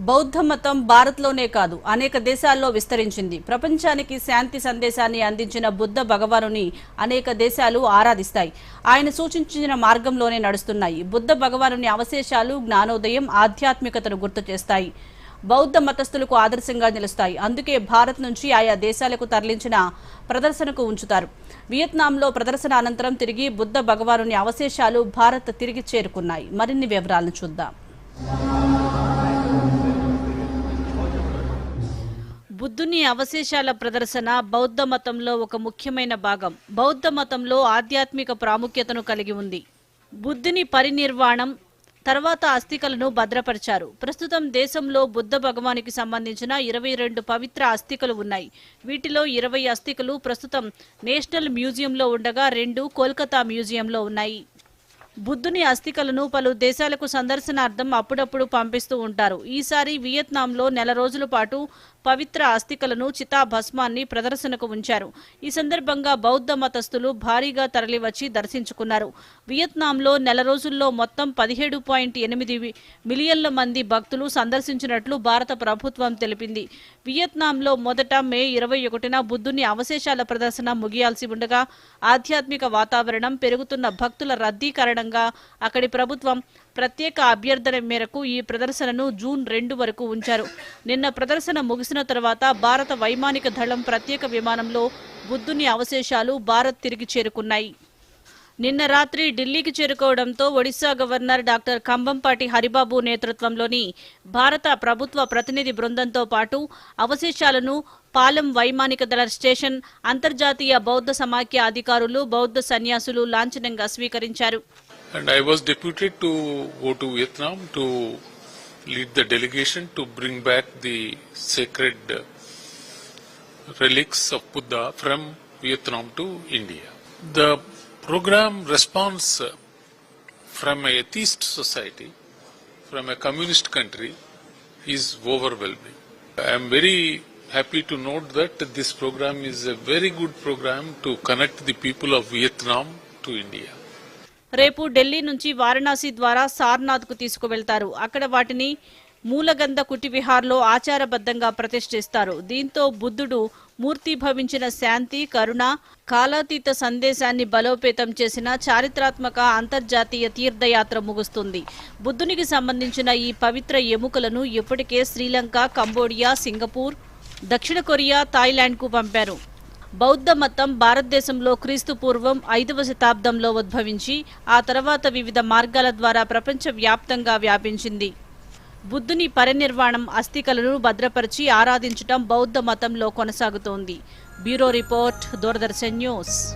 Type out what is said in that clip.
బౌద్ధ మతం భారత్లోనే కాదు అనేక దేశాల్లో విస్తరించింది. ప్రపంచానికి శాంతి సందేశాన్ని అందించిన బుద్ధ భగవానుని అనేక దేశాలు ఆరాధిస్తాయి. ఆయన సూచించిన మార్గంలోనే నడుస్తున్నాయి. బుద్ధ భగవానుని అవశేషాలు జ్ఞానోదయం ఆధ్యాత్మికతను గుర్తు చేస్తాయి. బౌద్ధ మతస్థులకు ఆదర్శంగా నిలుస్తాయి. అందుకే భారత్ నుంచి ఆయా దేశాలకు తరలించిన ప్రదర్శనకు ఉంచుతారు. వియత్నాంలో ప్రదర్శన అనంతరం తిరిగి బుద్ధ భగవానుని అవశేషాలు భారత్ తిరిగి చేరుకున్నాయి. మరిన్ని వివరాలను చూద్దాం. బుద్ధుని అవశేషాల ప్రదర్శన బౌద్ధ మతంలో ఒక ముఖ్యమైన భాగం. బౌద్ధ మతంలో ఆధ్యాత్మిక ప్రాముఖ్యతను కలిగి ఉంది. బుద్ధుని పరినిర్వాణం తర్వాత అస్థికలను భద్రపరిచారు. ప్రస్తుతం దేశంలో బుద్ధ భగవానికి సంబంధించిన ఇరవై రెండు పవిత్ర అస్థికలు ఉన్నాయి. వీటిలో ఇరవై అస్థికలు ప్రస్తుతం నేషనల్ మ్యూజియంలో ఉండగా రెండు కోల్కతా మ్యూజియంలో ఉన్నాయి. బుద్ధుని అస్థికలను పలు దేశాలకు సందర్శనార్థం అప్పుడప్పుడు పంపిస్తూ ఉంటారు. ఈసారి వియత్నాంలో నెల రోజుల పాటు పవిత్ర అస్థికలను చితాభస్మాన్ని ప్రదర్శనకు ఉంచారు. ఈ సందర్భంగా బౌద్ధ మతస్థులు భారీగా తరలివచ్చి దర్శించుకున్నారు. వియత్నాంలో నెల రోజుల్లో మొత్తం పదిహేడు పాయింట్ ఎనిమిది మిలియన్ల మంది భక్తులు సందర్శించినట్లు భారత ప్రభుత్వం తెలిపింది. వియత్నాంలో మొదట మే ఇరవై ఒకటిన బుద్ధుని అవశేషాల ప్రదర్శన ముగియాల్సి ఉండగా ఆధ్యాత్మిక వాతావరణం పెరుగుతున్న భక్తుల రద్దీ కారణంగా అక్కడి ప్రభుత్వం ప్రత్యేక అభ్యర్థన మేరకు ఈ ప్రదర్శనను జూన్ రెండు వరకు ఉంచారు. నిన్న ప్రదర్శన ముగిసిన తర్వాత భారత వైమానిక దళం ప్రత్యేక విమానంలో బుద్ధుని అవశేషాలు భారత్ తిరిగి చేరుకున్నాయి. నిన్న రాత్రి ఢిల్లీకి చేరుకోవడంతో ఒడిశా గవర్నర్ డాక్టర్ కంబంపాటి హరిబాబు నేతృత్వంలోని భారత ప్రభుత్వ ప్రతినిధి బృందంతో పాటు అవశేషాలను పాలెం వైమానిక దళ స్టేషన్ అంతర్జాతీయ బౌద్ధ సమాఖ్య అధికారులు బౌద్ధ సన్యాసులు లాంఛనంగా స్వీకరించారు. And I was deputed to go to Vietnam to lead the delegation to bring back the sacred uh, relics of Buddha from Vietnam to India. The program response uh, from a atheist society, from a communist country, is overwhelming. I am very happy to note that this program is a very good program to connect the people of Vietnam to India. రేపు ఢిల్లీ నుంచి వారణాసి ద్వారా సార్నాథ్కు తీసుకువెళ్తారు. అక్కడ వాటిని మూలగంధ కుటివిహార్లో ఆచారబద్ధంగా ప్రతిష్ఠిస్తారు దీంతో బుద్ధుడు మూర్తి భవించిన శాంతి కరుణ కాలాతీత సందేశాన్ని బలోపేతం చేసిన చారిత్రాత్మక అంతర్జాతీయ తీర్థయాత్ర ముగుస్తుంది. బుద్ధునికి సంబంధించిన ఈ పవిత్ర ఎముకలను ఇప్పటికే శ్రీలంక కంబోడియా సింగపూర్ దక్షిణ కొరియా థాయిలాండ్కు పంపారు. బౌద్ధ మతం భారతదేశంలో క్రీస్తు పూర్వం ఐదవ శతాబ్దంలో ఉద్భవించి ఆ తర్వాత వివిధ మార్గాల ద్వారా ప్రపంచవ్యాప్తంగా వ్యాపించింది. బుద్ధుని పరినిర్వాణం అస్థికలను భద్రపరిచి ఆరాధించటం బౌద్ధ మతంలో కొనసాగుతోంది. Bureau report Doordarshan news.